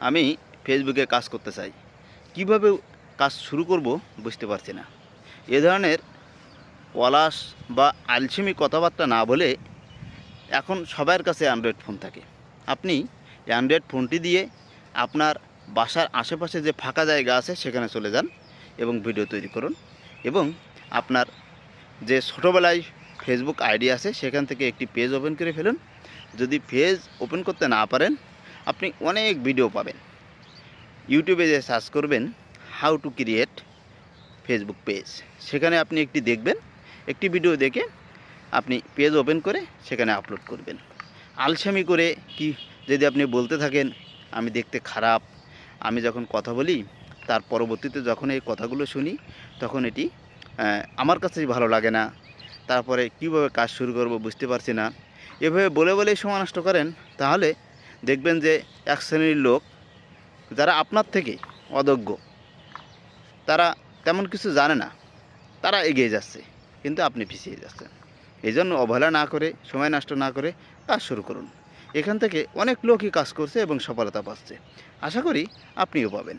আমি ফেসবুকে কাজ করতে চাই। কীভাবে কাজ শুরু করব বুঝতে পারছি না। এ ধরনের পলাশ বা আলসেমি কথাবার্তা না বলে এখন সবার কাছে অ্যান্ড্রয়েড ফোন থাকে। আপনি অ্যান্ড্রয়েড ফোনটি দিয়ে আপনার বাসার আশেপাশে যে ফাঁকা জায়গা আছে সেখানে চলে যান এবং ভিডিও তৈরি করুন এবং আপনার যে ছোটোবেলায় ফেসবুক আইডি আছে সেখান থেকে একটি পেজ ওপেন করে ফেলুন। যদি পেজ ওপেন করতে না পারেন আপনি অনেক ভিডিও পাবেন। ইউটিউবে যে সার্চ করবেন how to create Facebook page সেখানে আপনি একটি দেখবেন, একটি ভিডিও দেখে আপনি পেজ ওপেন করে সেখানে আপলোড করবেন। আলসামি করে কি, যদি আপনি বলতে থাকেন, আমি দেখতে খারাপ, আমি যখন কথা বলি, তার পরবর্তীতে যখন এই কথাগুলো শুনি, তখন এটি আমার কাছেই ভালো লাগে না। তারপরে কীভাবে কাজ শুরু করব বুঝতে পারছি না। এভাবে বলে বলেই সময় নষ্ট করেন, তাহলে দেখবেন যে এক শ্রেণির লোক যারা আপনার থেকে অদজ্ঞ তারা তেমন কিছু জানে না। তারা এগিয়ে যাচ্ছে, কিন্তু আপনি পিছিয়ে যাচ্ছেন। এই জন্য অবহেলা না করে, সময় নষ্ট না করে কাজ শুরু করুন। এখান থেকে অনেক লোকই কাজ করছে এবং সফলতা পাচ্ছে। আশা করি আপনিও পাবেন।